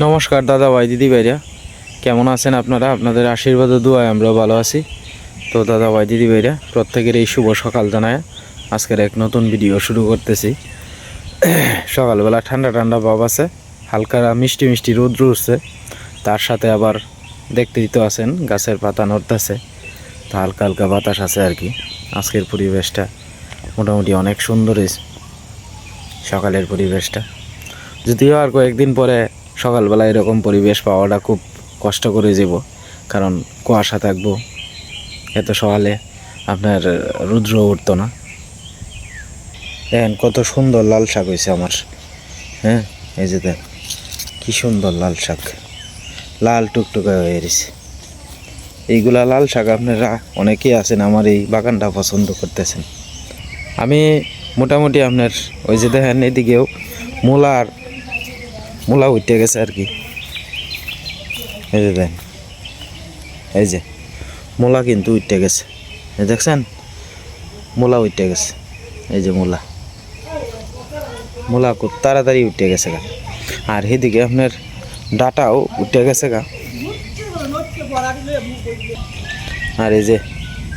নমস্কার দাদা ভাই দিদি ভাইরা কেমন আছেন আপনারা? আপনাদের আশীর্বাদ দোয়ায় আমরাও ভালো আছি। তো দাদা ভাই দিদি ভাইরা প্রত্যেকের এই শুভ সকাল জানায়। আজকের এক নতুন ভিডিও শুরু করতেছি। সকালবেলা ঠান্ডা ঠান্ডা ভাব আছে, হালকা মিষ্টি মিষ্টি রোদ্র উঠছে। তার সাথে আবার দেখতে তো আছেন, গাছের পাতা নড়তেছে। তো হালকা হালকা বাতাস আছে আর কি। আজকের পরিবেশটা মোটামুটি অনেক সুন্দর সকালের পরিবেশটা। যদিও আর কয়েকদিন পরে সকালবেলা এরকম পরিবেশ পাওয়াটা খুব কষ্ট করে যাব। কারণ কুয়াশা থাকব, এত সকালে আপনার রুদ্র উঠতো না। দেখেন কত সুন্দর লাল শাক হয়েছে আমার। হ্যাঁ এই যে দেখ, কি সুন্দর লাল শাক। লাল টুকটুকা হয়ে গেছে এইগুলা লাল শাক আপনারা অনেকেই আছেন, আমার এই বাগানটা পছন্দ করতেছেন। আমি মোটামুটি আপনার, ওই যে দেখেন, এদিকেও মূলার মূলা উঠে গেছে আর কি। এই যে দেখেন এই যে, মূলা কিন্তু উঠে গেছে। এই দেখছেন, মূলা উঠে গেছে, এই যে মূলা। মূলা খুব তাড়াতাড়ি উঠে গেছে গা। আর এদিকে আপনার ডাটাও উঠে গেছে গা। আর এই যে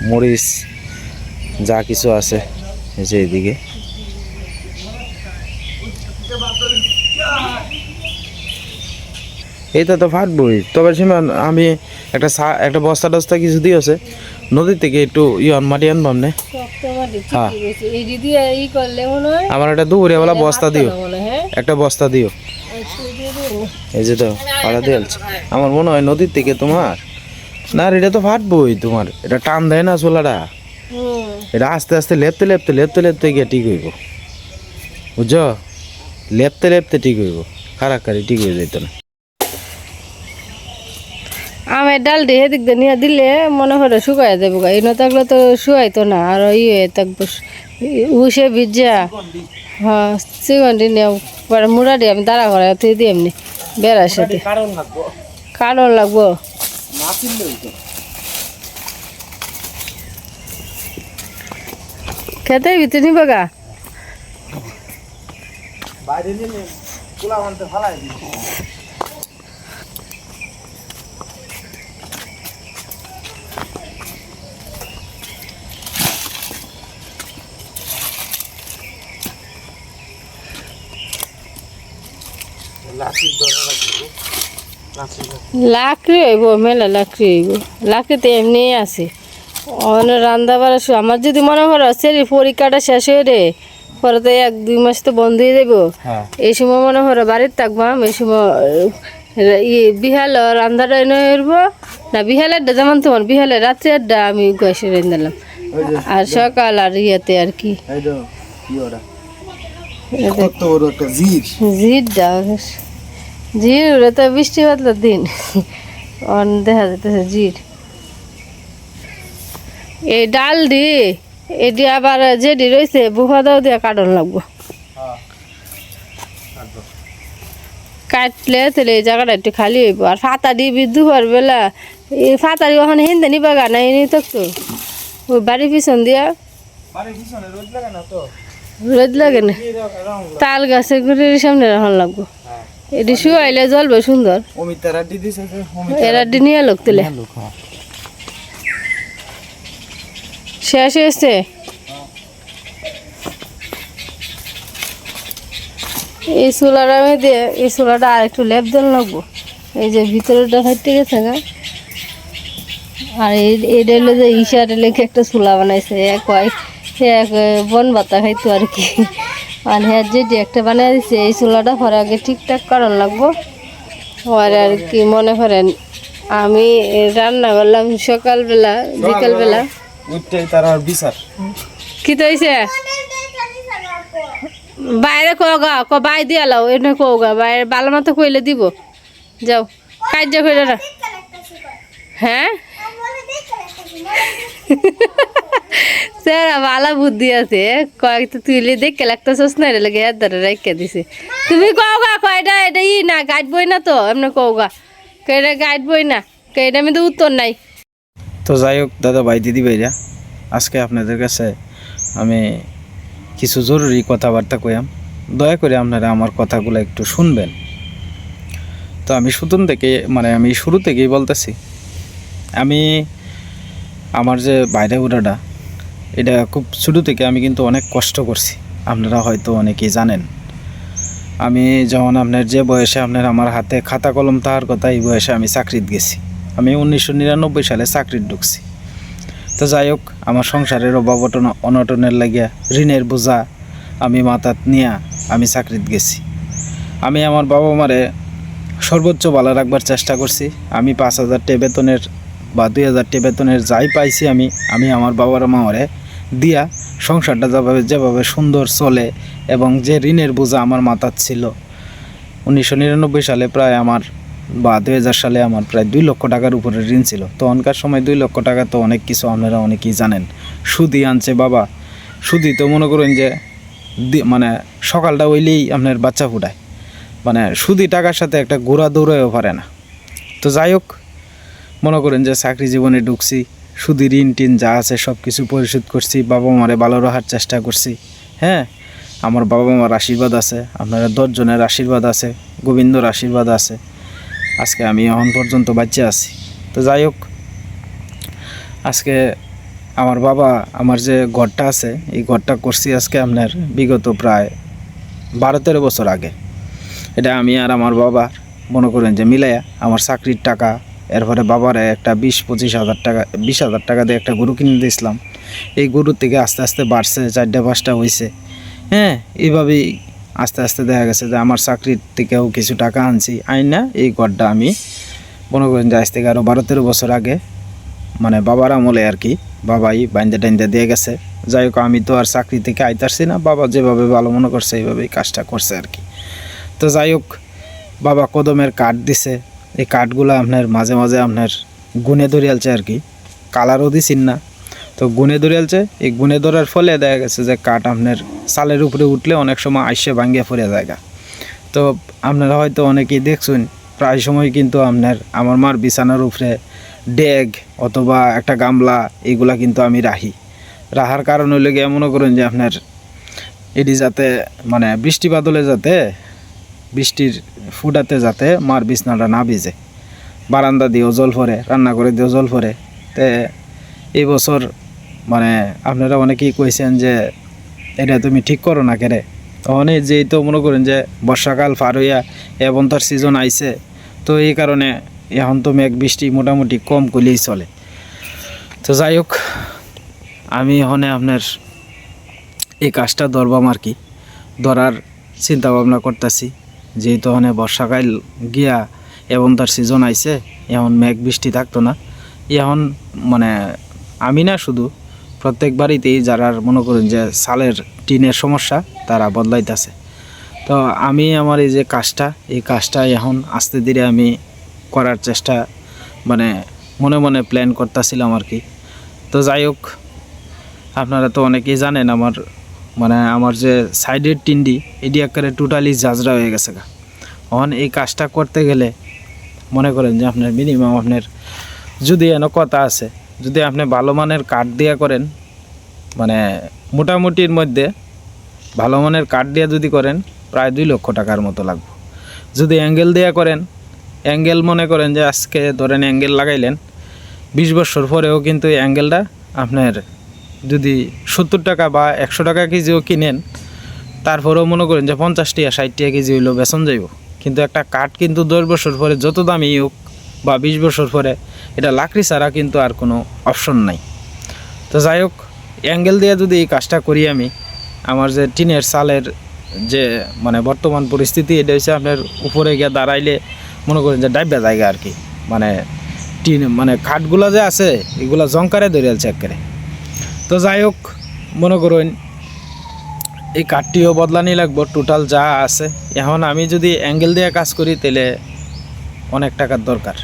মরিচ যা কিছু আছে, এই যে এদিকে। এইটা তো ফাটবই তবে সীমা আমি একটা একটা বস্তা টস্তা কিছু দিয়েছে নদী থেকে একটু ইয়ন মাটি আনবাম নে হ্যাঁ। মনে হয় আমার একটা দুপুরিয়াবেলা বস্তা দিও। একটা বস্তা দিও। এই যে তো পাড়া দিয়ে। আমার মনে হয় নদীর থেকে তোমার না এটা তো ফাটবই তোমার। এটা টান দেয় না চোলাটা। এটা আস্তে আস্তে লেপতে লেপতে লেপতে লেপতে গিয়ে ঠিক হইব। বুঝছ? লেপতে লেপতে ঠিক হইব। কারাকারি ঠিক হয়ে যেত না। আমের ডাল দিয়ে দিয়ে নিয়ে দিলে মনে হয় শুকাই যাব গা। এনে থাকলে তো শুয়াইতো না আর ইয়ে থাকব উসে ভিজা। হ্যাঁ চিকনটি নিয়ে পরে মুড়া দিয়ে আমি দাঁড়া করে তুই দিয়ে এমনি বেড়ার সাথে। কারণ লাগবো? খেতে ভিতরে নিব গা? বাইরে ফালাই দিই লাঠির দরকার আছে লাঠির লাকড়ি হইব মেলা লাকড়ি হইব। লাকড়ি তো এমনি আছে। অনেক রান্না বাড়া আমার যদি মনে করো সেরি পরীক্ষাটা শেষ হয়ে রে পরে তো এক দুই মাস তো বন্ধ হয়ে যাব হ্যাঁ। এই সময় মনে করো বাড়ির থাকবাম এই সময় বিহাল রান্নাটা এনে হইব। না বিহালের ডা যেমন তোমার রাত্রে আড্ডা আমি গেছে রেন্দালাম ওই আর সকাল আর ইয়েতে আর কি। এই তো কি ওটা কত বড় একটা জির। জির জির ওরা তো বৃষ্টি বাদলার দিন। অন দেখা যেতেছে জির। এই ডাল দি এটি আবার যেটি রয়েছে বুফা দাও দিয়ে কাটন লাগবো। কাটলে তাহলে এই জায়গাটা একটু খালি হইব। আর ফাতা দিবি দুপুর বেলা এই ফাতারি ওখানে হিন্দে নিবা গানা এনে থাকতো ওই বাড়ির পিছন দিয়া। রোদ লাগে না তো? না। তাল গাছের গুড়ির সামনে রাখন লাগবো। এটি শুয়াইলে জ্বলবে সুন্দর। অমিত দিদি সাথে এরা নিয়ে লোক তুলে। হ্যাঁ। শেষ হয়েছে? এই চুলাটা আমি দিয়ে এই চুলাটা আর একটু লেপ দিন লাগবো। এই যে ভিতরেটা ফাইতে গেছে না আর এই- এইটা হলো যে ইশার লেখে একটা চুলা বানাইছে এক সে এক বন বাতা খাইতো আর কি। আর হ্যাঁ যে একটা বানাই দিছে এই চুলাটা পরে আগে ঠিকঠাক করার লাগবো। আর আর কি মনে করেন আমি রান্না করলাম সকালবেলা বিকালবেলা। উঠতে তারা বিচার। কি তো হয়েছে বাইরে কগা ক বাই দিয়া লাও এনে কগা বাইরে বালা মতো কইলে দিব। যাও কাজ কইলে না হ্যাঁ? স্যার ভালো বুদ্ধি আছে। কয়েকটা তুইলে দেখে লাগতেছস না এটা লাগে এর দ্বারা রেখে দিছে। তুমি কওগা কয়টা এটা ই না গাইড বই না তো, এমনি কও কওগা কয়টা গাইড বই না কয়টা আমি তো উত্তর নাই। তো যাই হোক, দাদা ভাই, দিদি ভাইরা, আজকে আপনাদের কাছে আমি কিছু জরুরি কথাবার্তা কইয়াম। দয়া করে আপনারা আমার কথাগুলো একটু শুনবেন। তো আমি শুতুন থেকে মানে আমি শুরু থেকেই বলতেছি। আমি আমার যে বাইরে উড়াটা, এটা খুব শুরু থেকে আমি কিন্তু অনেক কষ্ট করছি। আপনারা হয়তো অনেকেই জানেন। আমি যখন আপনার যে বয়সে আপনার আমার হাতে খাতা কলম তাহার কথা, এই বয়সে আমি চাকরিত গেছি। আমি উনিশশো নিরানব্বই সালে চাকরিত ঢুকছি। তো যাই হোক, আমার সংসারের অভাব অনটনের লাগিয়া, ঋণের বোঝা আমি মাথাত নিয়া আমি চাকরিত গেছি। আমি আমার বাবা মারে সর্বোচ্চ ভালো রাখবার চেষ্টা করছি। আমি পাঁচ হাজার বেতনের বা দুই হাজার টে বেতনের যাই পাইছি আমি আমি আমার বাবার মামারে দিয়া সংসারটা যেভাবে যেভাবে সুন্দর চলে এবং যে ঋণের বোঝা আমার মাথার ছিল। উনিশশো নিরানব্বই সালে প্রায় আমার, বা দুই হাজার সালে আমার প্রায় দুই লক্ষ টাকার উপরে ঋণ ছিল। তখনকার সময় দুই লক্ষ টাকা তো অনেক কিছু আপনারা অনেকেই জানেন। সুদি আনছে বাবা। সুদি তো মনে করেন যে মানে সকালটা হইলেই আপনার বাচ্চা ফুটায়। মানে সুদি টাকার সাথে একটা ঘোরা দৌড়াইও পারে না। তো যাই হোক মনে করেন যে চাকরি জীবনে ঢুকছি, সুদি ঋণ টিন যা আছে সব কিছু পরিশোধ করছি, বাবা মারে ভালো রাখার চেষ্টা করছি। হ্যাঁ আমার বাবা মার আশীর্বাদ আছে, আপনারা দশজনের আশীর্বাদ আছে, গোবিন্দর আশীর্বাদ আছে। আজকে আমি এখন পর্যন্ত বাচ্চা আছি। তো যাই হোক, আজকে আমার বাবা, আমার যে ঘরটা আছে, এই ঘরটা করছি আজকে আপনার বিগত প্রায় বারো তেরো বছর আগে। এটা আমি আর আমার বাবা মনে করেন যে মিলাইয়া আমার চাকরির টাকা এরপরে বাবারে একটা বিশ, পঁচিশ হাজার টাকা, বিশ হাজার টাকা দিয়ে একটা গরু কিনে দিয়েছিলাম। এই গরুর থেকে আস্তে আস্তে বাড়ছে, চারটা পাঁচটা হয়েছে হ্যাঁ এইভাবেই আস্তে আস্তে দেখা গেছে যে আমার চাকরির থেকেও কিছু টাকা আনছি। আইন না, এই ঘরটা আমি মনে করেন যে আজ থেকে আরও বারো, তেরো বছর আগে মানে বাবার আমলে আর কি, বাবাই বাইন্দা টাইন্দা দিয়ে গেছে। যাই হোক, আমি তো আর চাকরি থেকে আইতারছি না, বাবা যেভাবে ভালো মনে করছে, এইভাবেই কাজটা করছে আর কি। তো যাই হোক, বাবা কদমের কাঠ দিছে এই কাঠগুলো আপনার মাঝে মাঝে আপনার গুনে ধরিয়ালছে আর কি। কালারও দিছিন না। তো গুনে ধরিয়ালছে এই গুনে ধরার ফলে দেখা গেছে যে কাঠ আপনার চালের উপরে উঠলে অনেক সময় আইসে ভাঙ্গিয়া পড়ে জায়গা। তো আপনারা হয়তো অনেকেই দেখছেন, প্রায় সময় কিন্তু আপনার আমার মার বিছানার উপরে ডেগ অথবা একটা গামলা এগুলা কিন্তু আমি রাখি। রাখার কারণ হইলে গিয়ে মনে করেন যে আপনার এটি যাতে মানে বৃষ্টি বাদলে যাতে বৃষ্টির ফুটাতে যাতে মার বিছনাটা না ভিজে। বারান্দা দিয়েও জল পড়ে রান্না করে দিয়েও জল পড়ে তে এই বছর মানে আপনারা অনেকেই কইছেন যে, এটা তুমি ঠিক করো না কেরে? তখন যেই তো মনে করেন যে, বর্ষাকাল পার হইয়া এবং তার সিজন আইছে। তো এই কারণে এখন তো মেঘ বৃষ্টি মোটামুটি কম করলেই চলে। তো যাই হোক, আমি এখানে আপনার এই কাজটা ধরবাম আর কি। ধরার চিন্তা ভাবনা করতেছি। যেহেতু ওখানে বর্ষাকাল গিয়া এবং তার সিজন আইছে, এখন মেঘ বৃষ্টি থাকতো না। এখন মানে আমি না শুধু প্রত্যেক বাড়িতেই যারা মনে করেন যে সালের টিনের সমস্যা, তারা বদলাইতেছে। তো আমি আমার এই যে কাজটা, এই কাজটা এখন আস্তে ধীরে আমি করার চেষ্টা মানে মনে মনে প্ল্যান করতেছিলাম আর কি। তো যাই হোক, আপনারা তো অনেকেই জানেন আমার মানে আমার যে সাইডের টিন্ডি এটি একেবারে টোটালি জাজরা হয়ে গেছে গা। এখন এই কাজটা করতে গেলে মনে করেন যে আপনার মিনিমাম আপনার যদি এন কথা আছে, যদি আপনি ভালো মানের কাঠ দিয়া করেন মানে মোটামুটির মধ্যে ভালো মানের কাঠ দিয়ে যদি করেন, প্রায় দুই লক্ষ টাকার মতো লাগবে। যদি অ্যাঙ্গেল দেয়া করেন অ্যাঙ্গেল মনে করেন যে আজকে ধরেন অ্যাঙ্গেল লাগাইলেন, বিশ বছর পরেও কিন্তু অ্যাঙ্গেলটা আপনার যদি সত্তর টাকা বা একশো টাকা কেজিও কিনেন, তারপরেও মনে করেন যে পঞ্চাশ টাকা ষাট টাকা কেজি হইলেও বেতন যাইব। কিন্তু একটা কাঠ কিন্তু দশ বছর পরে যত দামি হোক বা বিশ বছর পরে, এটা লাকড়ি ছাড়া কিন্তু আর কোনো অপশন নাই। তো যাই হোক, অ্যাঙ্গেল দিয়ে যদি এই কাজটা করি আমি, আমার যে টিনের সালের যে মানে বর্তমান পরিস্থিতি, এটা হচ্ছে আপনার উপরে গিয়ে দাঁড়াইলে মনে করেন যে ডাইবা জায়গা আর কি। মানে টিন মানে খাটগুলো যে আছে, এগুলো জঙ্কারে ধরে আছে একেবারে। তো যাই হোক, মনে করুন, এই কাঠটিও বদলানি লাগবো টোটাল যা আছে। এখন আমি যদি অ্যাঙ্গেল দিয়ে কাজ করি, তাহলে অনেক টাকার দরকার।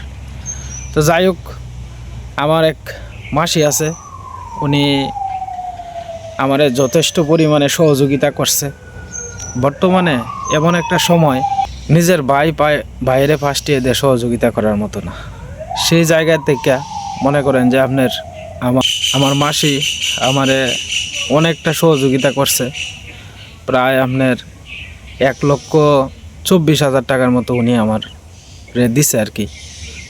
তো যাই হোক, আমার এক মাসি আছে, উনি আমারে যথেষ্ট পরিমাণে সহযোগিতা করছে। বর্তমানে এমন একটা সময়, নিজের ভাই পায় বাইরে ফার্স্টে এদের সহযোগিতা করার মতো না। সেই জায়গা থেকে মনে করেন যে আপনার আমার আমার মাসি আমারে অনেকটা সহযোগিতা করছে। প্রায় আপনার এক লক্ষ চব্বিশ হাজার টাকার মতো উনি আমার দিছে আর কি।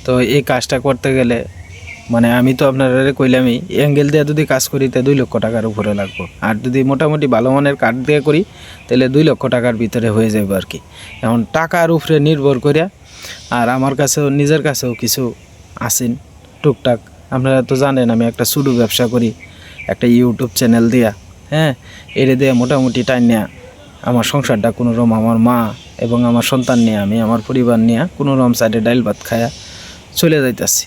তো এই কাজটা করতে গেলে মানে আমি তো আপনারা কইলামই অ্যাঙ্গেল দিয়ে যদি কাজ করি, তা দুই লক্ষ টাকার উপরে লাগবো। আর যদি মোটামুটি ভালো মানের কাঠ দিয়ে করি, তাহলে দুই লক্ষ টাকার ভিতরে হয়ে যাবে আর কি। এখন টাকার উপরে নির্ভর করিয়া আর আমার কাছেও, নিজের কাছেও কিছু আসেন টুকটাক আপনারা তো জানেন আমি একটা সুডু ব্যবসা করি, একটা ইউটিউব চ্যানেল দিয়া হ্যাঁ? এটা দিয়ে মোটামুটি টাইম নেয়া আমার সংসারটা কোনো রকম আমার মা এবং আমার সন্তান নিয়ে আমি আমার পরিবার নিয়ে কোনো রকম সাইডে ডাইল ভাত খায়া চলে যাইতাছি।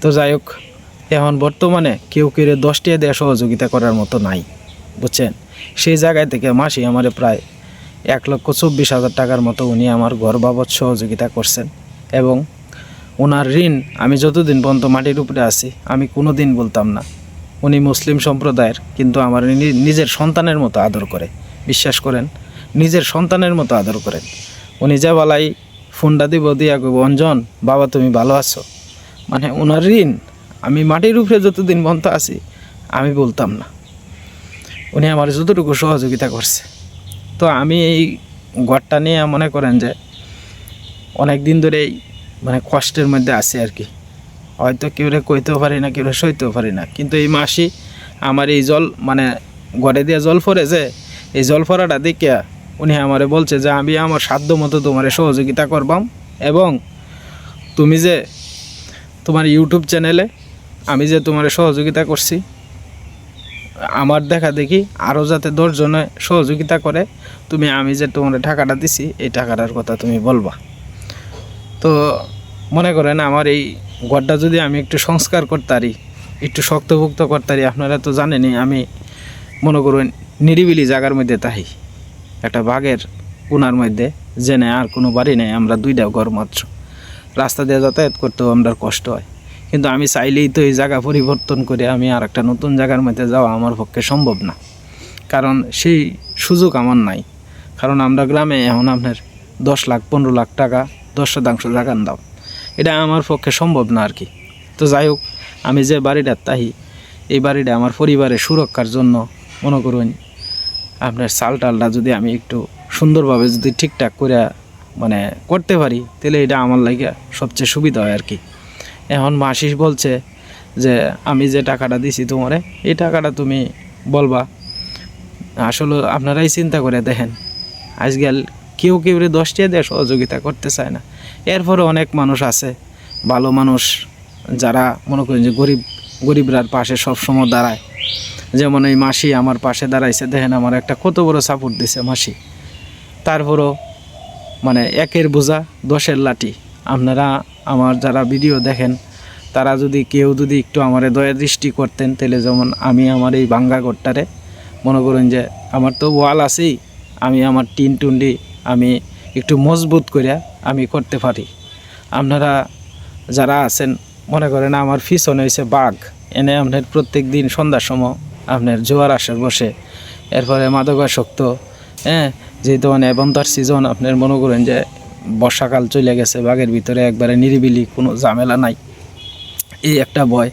তো যাই হোক, এখন বর্তমানে কেউ কেউ দশটিয়া দেওয়া সহযোগিতা করার মতো নাই, বুঝছেন? সেই জায়গায় থেকে মাসি আমার প্রায় এক লক্ষ চব্বিশ হাজার টাকার মতো উনি আমার ঘর বাবদ সহযোগিতা করছেন এবং ওনার ঋণ আমি যতদিন পর্যন্ত মাটির উপরে আছি, আমি কোনো দিন বলতাম না। উনি মুসলিম সম্প্রদায়ের, কিন্তু আমার নিজের সন্তানের মতো আদর করে। বিশ্বাস করেন, নিজের সন্তানের মতো আদর করেন। উনি যা বলাই ফোনটা দিব, দিয়া কইব অঞ্জন বাবা তুমি ভালো আছো? মানে ওনার ঋণ আমি মাটির উপরে যতদিন পর্যন্ত আছি, আমি বলতাম না। উনি আমার যতটুকু সহযোগিতা করছে। তো আমি এই ঘরটা নিয়ে মনে করেন যে, অনেক দিন ধরেই মানে কষ্টের মধ্যে আছি আর কি। হয়তো কেউ কইতেও পারি না কেউ সইতেও পারি না। কিন্তু এই মাসি আমার এই জল মানে ঘরে দিয়ে জল ফরে যে, এই জল ফরাটা দেখিয়া উনি আমারে বলছে যে, আমি আমার সাধ্য মতো তোমার সহযোগিতা করবাম এবং তুমি যে তোমার ইউটিউব চ্যানেলে আমি যে তোমার সহযোগিতা করছি, আমার দেখা দেখি আরও যাতে দশজনে সহযোগিতা করে, তুমি আমি যে তোমার টাকাটা দিছি, এই টাকাটার কথা তুমি বলবা। তো মনে করেন আমার এই ঘরটা যদি আমি একটু সংস্কার করতারি, একটু শক্তভুক্ত করতারি, আপনারা তো জানেনই, আমি মনে করুন নিরিবিলি জায়গার মধ্যে তাহি একটা বাঘের কোনার মধ্যে, জেনে আর কোনো বাড়ি নেই, আমরা দুইটা ঘর মাত্র। রাস্তা দিয়ে যাতায়াত করতেও আমরা কষ্ট হয়। কিন্তু আমি চাইলেই তো এই জায়গা পরিবর্তন করে আমি আর একটা নতুন জায়গার মধ্যে যাওয়া আমার পক্ষে সম্ভব না। কারণ সেই সুযোগ আমার নাই। কারণ আমরা গ্রামে, এখন আপনার দশ লাখ, পনেরো লাখ টাকা দশ শতাংশ জায়গার দাও। এটা আমার পক্ষে সম্ভব না আর কি। তো যাই হোক, আমি যে বাড়িটা তাহি, এই বাড়িটা আমার পরিবারের সুরক্ষার জন্য মনে করুন, আপনার চাল টালটা যদি আমি একটু সুন্দরভাবে যদি ঠিকঠাক করে মানে করতে পারি, তাহলে এটা আমার লাগে সবচেয়ে সুবিধা হয় আর কি। এখন মাসিস বলছে যে, আমি যে টাকাটা দিছি তোমারে, এই টাকাটা তুমি বলবা। আসলে আপনারাই চিন্তা করে দেখেন, আজকাল কেউ কেউ রে দশটিয়া দিয়ে সহযোগিতা করতে চায় না। এরপরে অনেক মানুষ আছে, ভালো মানুষ, যারা মনে করেন যে গরিব, গরিবরার পাশে সবসময় দাঁড়ায়। যেমন এই মাসি আমার পাশে দাঁড়াইছে, দেখেন আমার একটা কত বড় সাপোর্ট দিছে মাসি। তারপরও মানে একের বোঝা, দশের লাঠি। আপনারা আমার যারা ভিডিও দেখেন, তারা যদি কেউ যদি একটু আমারে দয়া দৃষ্টি করতেন, তাহলে যেমন আমি আমার এই বাঙ্গা ঘরটারে, মনে করেন যে আমার তো ওয়াল আছেই, আমি আমার টিন টুন্ডি আমি একটু মজবুত করে আমি করতে পারি। আপনারা যারা আছেন, মনে করেন আমার পিছনে হয়েছে বাঘ। এনে আপনার প্রত্যেক দিন সন্ধ্যার সময় আপনার জোয়ার আসর বসে। এরপরে মাদকাসক্ত হ্যাঁ? যেহেতু মানে এবন্তার সিজন আপনার মনে করেন যে বর্ষাকাল চলে গেছে, বাঘের ভিতরে একবারে নিরিবিলি, কোনো ঝামেলা নাই। এই একটা ভয়।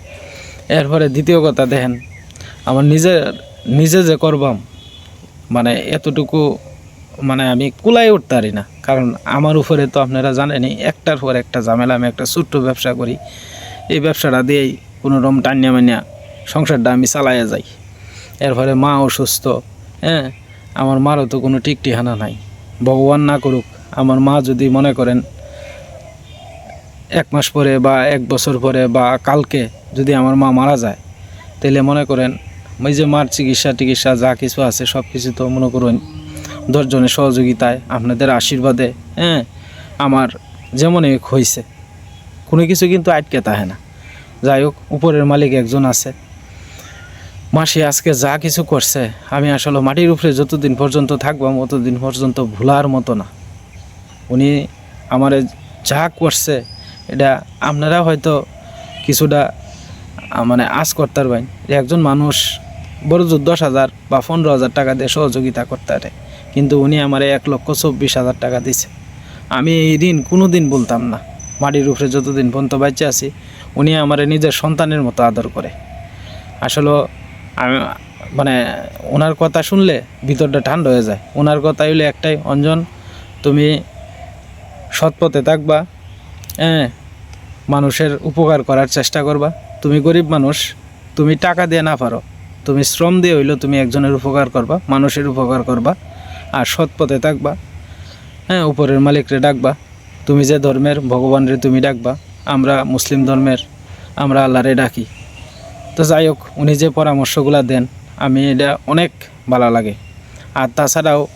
এরপরে দ্বিতীয় কথা দেখেন, আমার নিজের, নিজে যে করবাম মানে এতটুকু মানে আমি কুলাই উঠতে পারি না। কারণ আমার উপরে তো আপনারা জানেনই, একটার পর একটা ঝামেলা, আমি একটা ছোট্ট ব্যবসা করি। এই ব্যবসাটা দিয়েই কোনো রকম টানিয়া মানিয়া সংসারটা আমি চালাইয়া যাই। এরপরে মা অসুস্থ হ্যাঁ আমার মারও তো কোনো ঠিকানা নাই। ভগবান না করুক, আমার মা যদি মনে করেন, এক মাস পরে বা এক বছর পরে বা কালকে যদি আমার মা মারা যায় তাহলে মনে করেন, ওই যে মার চিকিৎসা টিকিৎসা যা কিছু আছে সব কিছু তো মনে করুন দশজনের সহযোগিতায় আপনাদের আশীর্বাদে হ্যাঁ আমার যেমনই হয়েছে কোনো কিছু কিন্তু আটকে থাকে না। যাই হোক, উপরের মালিক একজন আছে। মাসি আজকে যা কিছু করছে, আমি আসলে মাটির উপরে যতদিন পর্যন্ত থাকব ততদিন পর্যন্ত ভোলার মতো না। উনি আমার যা করছে, এটা আপনারা হয়তো কিছুটা মানে আজ করতে পারবেন। একজন মানুষ বড় দশ হাজার বা পনেরো হাজার টাকা দিয়ে সহযোগিতা করতে পারে। কিন্তু উনি আমার এক লক্ষ চব্বিশ হাজার টাকা দিছে। আমি এই দিন কোনো দিন বলতাম না। মাটির উপরে যতদিন পর্যন্ত বাচ্চা আছি, উনি আমার নিজের সন্তানের মতো আদর করে। আসলে আমি মানে ওনার কথা শুনলে ভিতরটা ঠান্ডা হয়ে যায়। ওনার কথা হইলে একটাই, অঞ্জন, তুমি সৎ পথে থাকবা হ্যাঁ মানুষের উপকার করার চেষ্টা করবা। তুমি গরিব মানুষ, তুমি টাকা দিয়ে না পারো। তুমি শ্রম দিয়ে হইলেও তুমি একজনের উপকার করবা, মানুষের উপকার করবা। আর সৎ পথে থাকবা। হ্যাঁ উপরের মালিকরে ডাকবা। তুমি যে ধর্মের, ভগবানরে তুমি ডাকবা। আমরা মুসলিম ধর্মের, আমরা আল্লাহরে ডাকি। তো যাই হোক, উনি যে পরামর্শগুলো দেন, আমি এটা অনেক ভালো লাগে। আর তাছাড়াও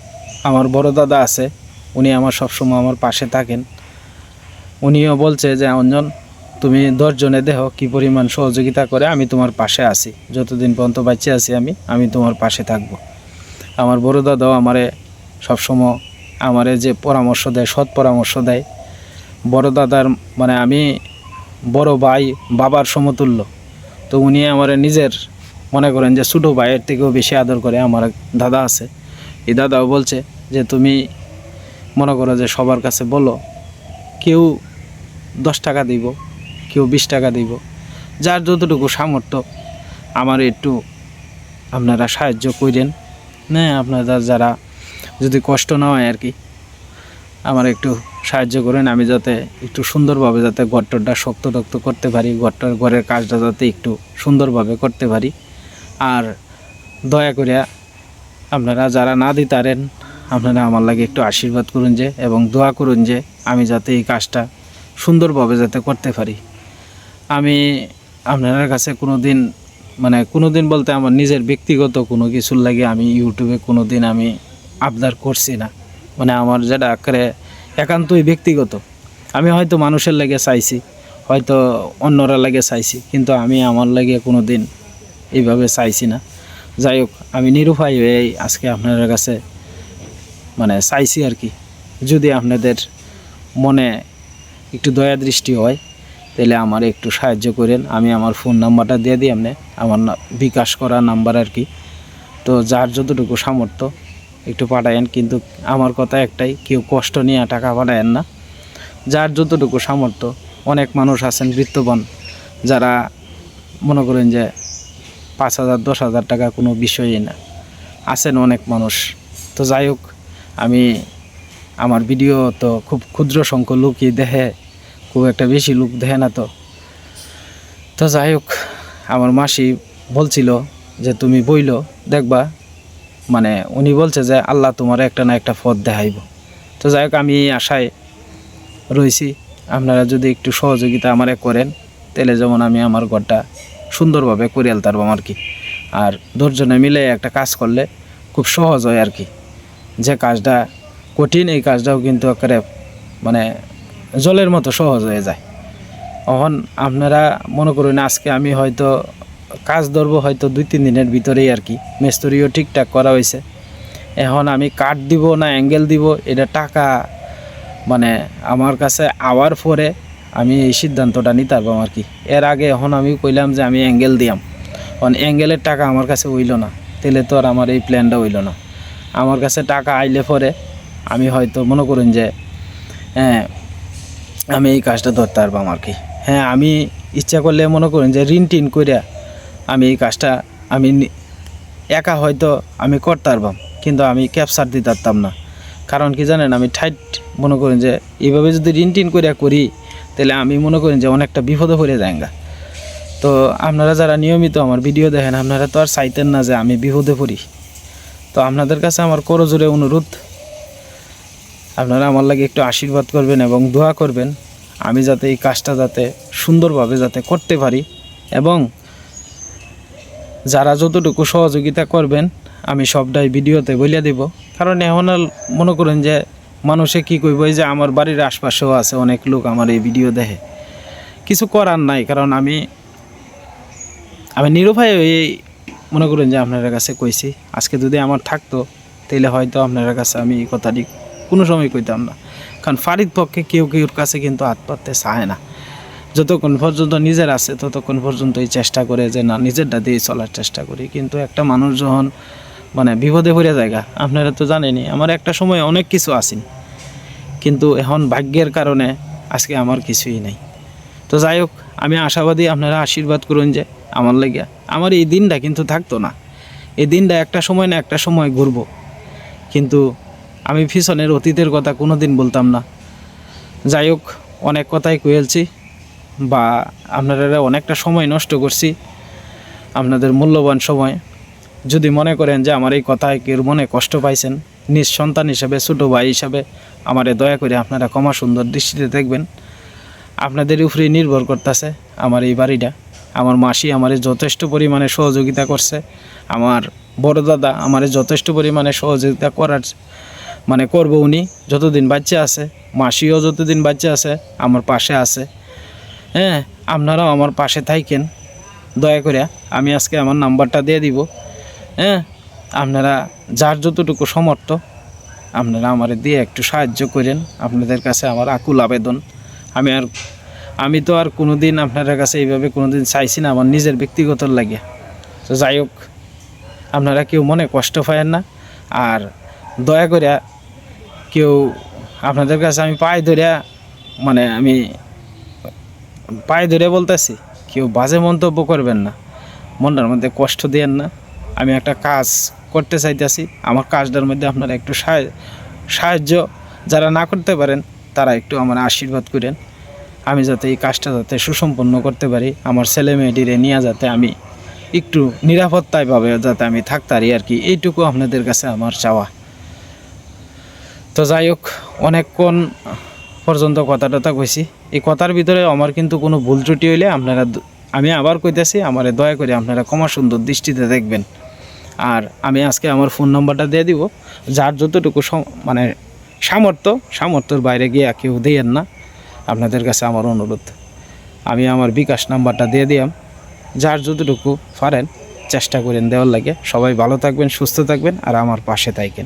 আমার বড় দাদা আছে, উনি আমার সবসময় আমার পাশে থাকেন। উনিও বলছে যে, অঞ্জন, তুমি দশজনে দেহ কি পরিমাণ সহযোগিতা করে আমি তোমার পাশে আছি। যতদিন পর্যন্ত বাচ্চা আছি আমি আমি তোমার পাশে থাকব। আমার বড় দাদাও আমারে সবসময় আমারে যে পরামর্শ দেয়, সৎ পরামর্শ দেয়। বড় দাদার মানে আমি বড় ভাই, বাবার সমতুল্য। তো উনি আমার নিজের মনে করেন যে ছোটো ভাইয়ের থেকেও বেশি আদর করে আমার দাদা আছে। এই দাদাও বলছে যে, তুমি মনে করো যে সবার কাছে বলো, কেউ দশ টাকা দিব, কেউ বিশ টাকা দিব। যার যতটুকু সামর্থ্য, আমার একটু আপনারা সাহায্য করেন হ্যাঁ আপনারা যারা যদি কষ্ট না হয় আর কি, আমার একটু সাহায্য করেন, আমি যাতে একটু সুন্দরভাবে যাতে ঘরটরটা শক্ত টক্ত করতে পারি, ঘরটার ঘরের কাজটা যাতে একটু সুন্দরভাবে করতে পারি। আর দয়া করে আপনারা যারা না দিতারেন, আপনারা আমার লাগে একটু আশীর্বাদ করুন যে, এবং দোয়া করুন যে, আমি যাতে এই কাজটা সুন্দরভাবে যাতে করতে পারি। আমি আপনার কাছে কোনো দিন মানে কোনো দিন বলতে আমার নিজের ব্যক্তিগত কোনো কিছুর লাগে আমি ইউটিউবে কোনো দিন আমি আবদার করছি না। মানে আমার যেটা আকারে একান্তই ব্যক্তিগত। আমি হয়তো মানুষের লাগে চাইছি, হয়তো অন্যরা লাগে চাইছি, কিন্তু আমি আমার লাগে কোনো দিন এইভাবে চাইছি না। যাই হোক, আমি নিরুপায় হয়ে আজকে আপনাদের কাছে মানে চাইছি আর কি। যদি আপনাদের মনে একটু দয়া দৃষ্টি হয়, তাহলে আমার একটু সাহায্য করেন। আমি আমার ফোন নাম্বারটা দিয়ে দিই আপনি। আমার বিকাশ করা নাম্বার আর কি। তো যার যতটুকু সামর্থ্য একটু পাঠায়েন, কিন্তু আমার কথা একটাই, কেউ কষ্ট নিয়ে টাকা পাঠায়েন না। যার যতটুকু সামর্থ্য, অনেক মানুষ আছেন বৃত্তবান, যারা মনে করেন যে পাঁচ হাজার, দশ হাজার টাকা কোনো বিষয়ই না। আছেন অনেক মানুষ। তো যাই হোক, আমি আমার ভিডিও তো খুব ক্ষুদ্র সংখ্যক লোকই দেখে, খুব একটা বেশি লোক দেখে না তো। তো যাই হোক, আমার মাসি বলছিল যে তুমি বইলো, দেখবা মানে উনি বলছে যে আল্লাহ তোমার একটা না একটা পথ দেখাইব। তো যাই হোক, আমি আশায় রয়েছি আপনারা যদি একটু সহযোগিতা আমারে করেন, তাহলে যেমন আমি আমার ঘরটা সুন্দরভাবে করে আলতে পারব আর কি আর দশজনে মিলে একটা কাজ করলে খুব সহজ হয় আর কি যে কাজটা কঠিন, এই কাজটাও কিন্তু একেবারে মানে জলের মতো সহজ হয়ে যায়। এখন আপনারা মনে করুন, আজকে আমি হয়তো কাজ ধরবো হয়তো দুই তিন দিনের ভিতরেই আর কি। মেস্তরিও ঠিকঠাক করা হয়েছে। এখন আমি কাঠ দিব না, অ্যাঙ্গেল দিব, এটা টাকা মানে আমার কাছে আওয়ার পরে আমি এই সিদ্ধান্তটা নিতে পারব আর কি। এর আগে এখন আমি কইলাম যে আমি অ্যাঙ্গেল দিয়াম। কারণ অ্যাঙ্গেলের টাকা আমার কাছে হইল না, তাহলে তো আর আমার এই প্ল্যানটা হইল না। আমার কাছে টাকা আইলে পরে আমি হয়তো মনে করুন যে হ্যাঁ আমি এই কাজটা ধরতে পারবাম আর কি। হ্যাঁ আমি ইচ্ছা করলে মনে করুন যে ঋণ টিন কইরা আমি এই কাজটা আমি একা হয়তো আমি করতে পারবাম কিন্তু আমি ক্যাপচার দিতে পারতাম না। কারণ কি জানেন, আমি ঠাইট মনে করেন যে এইভাবে যদি ঋণ টিন করিয়া করি, তাহলে আমি মনে করেন যে অনেকটা বিপদে পড়ে যায় যায়গা তো আপনারা যারা নিয়মিত আমার ভিডিও দেখেন, আপনারা তো আর চাইতেন না যে আমি বিপদে পড়ি। তো আপনাদের কাছে আমার করজোরে অনুরোধ, আপনারা আমার লাগে একটু আশীর্বাদ করবেন এবং দোয়া করবেন, আমি যাতে এই কাজটা যাতে সুন্দরভাবে যাতে করতে পারি, এবং যারা যতটুকু সহযোগিতা করবেন, আমি সবটাই ভিডিওতে বলে দেব। কারণ এখন মনে করেন যে মানুষে কি কইব, এই যে আমার বাড়ির আশপাশেও আছে অনেক লোক আমার এই ভিডিও দেখে। কিছু করার নাই, কারণ আমি আমি নিরুপায় এই মনে করেন যে আপনার কাছে কইছি। আজকে যদি আমার থাকতো তাহলে হয়তো আপনার কাছে আমি এই কথাটি কোনো সময় কইতাম না। কারণ ফারিদ পক্ষে কেউ কেউর কাছে কিন্তু হাত চায় না। যতক্ষণ পর্যন্ত নিজের আছে, ততক্ষণ পর্যন্ত এই চেষ্টা করে যে না, নিজেরটা দিয়ে চলার চেষ্টা করি। কিন্তু একটা মানুষ যখন মানে বিপদে পড়ে জায়গা আপনারা তো জানেনই, আমার একটা সময় অনেক কিছু আসেন কিন্তু এখন ভাগ্যের কারণে আজকে আমার কিছুই নাই। তো যাই হোক, আমি আশাবাদী আপনারা আশীর্বাদ করুন যে আমার লেগে আমার এই দিনটা কিন্তু থাকতো না। এই দিনটা একটা সময় না একটা সময় ঘুরবো। কিন্তু আমি পিছনের অতীতের কথা কোনো দিন বলতাম না। যাই হোক, অনেক কথাই কয়েলছি বা আপনারা অনেকটা সময় নষ্ট করছি আপনাদের মূল্যবান সময়। যদি মনে করেন যে আমার এই কথায় কেউ মনে কষ্ট পাইছেন, নিজ সন্তান হিসাবে, ছোটো ভাই হিসাবে, আমারে দয়া করে আপনারা ক্ষমা সুন্দর দৃষ্টিতে দেখবেন। আপনাদের উপরেই নির্ভর করতেছে আমার এই বাড়িটা। আমার মাসি আমারে যথেষ্ট পরিমাণে সহযোগিতা করছে। আমার বড় দাদা আমারে যথেষ্ট পরিমাণে সহযোগিতা করার মানে করব উনি। যতদিন বাচ্চা আছে, মাসিও যতদিন বাচ্চা আছে, আমার পাশে আছে। হ্যাঁ আপনারাও আমার পাশে থাকেন। দয়া করে আমি আজকে আমার নাম্বারটা দিয়ে দিব। হ্যাঁ আপনারা যার যতটুকু সমর্থ, আপনারা আমার দিয়ে একটু সাহায্য করেন। আপনাদের কাছে আমার আকুল আবেদন। আমি আর, আমি তো আর কোনো দিন আপনাদের কাছে এইভাবে কোনো দিন চাইছি না, আমার নিজের ব্যক্তিগত লাগে। তো যাই হোক, আপনারা কেউ মনে কষ্ট পায়েন না। আর দয়া করে কেউ আপনাদের কাছে আমি পায়ে ধরে মানে আমি পায়ে ধরে বলতেছি, কেউ বাজে মন্তব্য করবেন না। মনটার মধ্যে কষ্ট দেন না। আমি একটা কাজ করতে চাইতেছি, আমার কাজটার মধ্যে আপনারা একটু সাহায্য যারা না করতে পারেন, তারা একটু আমার আশীর্বাদ করেন। আমি যাতে এই কাজটা যাতে সুসম্পন্ন করতে পারি, আমার ছেলে মেয়েটিরে নিয়ে যাতে আমি একটু নিরাপত্তায় পাবে যাতে আমি থাকতারি আর কি। এইটুকু আপনাদের কাছে আমার চাওয়া। তো যাই হোক, অনেকক্ষণ পর্যন্ত কথা টথা কইছি। এই কথার ভিতরে আমার কিন্তু কোনো ভুল ত্রুটি হইলে আপনারা আমি আবার কইতেছি, আমারে দয়া করে আপনারা ক্ষমা সুন্দর দৃষ্টিতে দেখবেন। আর আমি আজকে আমার ফোন নাম্বারটা দিয়ে দিব। যার যতটুকু মানে সামর্থ্য, সামর্থ্যর বাইরে গিয়ে কেউ দেন না। আপনাদের কাছে আমার অনুরোধ। আমি আমার বিকাশ নাম্বারটা দিয়ে দিলাম যার যতটুকু পারেন চেষ্টা করেন দেওয়ার লাগে। সবাই ভালো থাকবেন, সুস্থ থাকবেন, আর আমার পাশে থাকবেন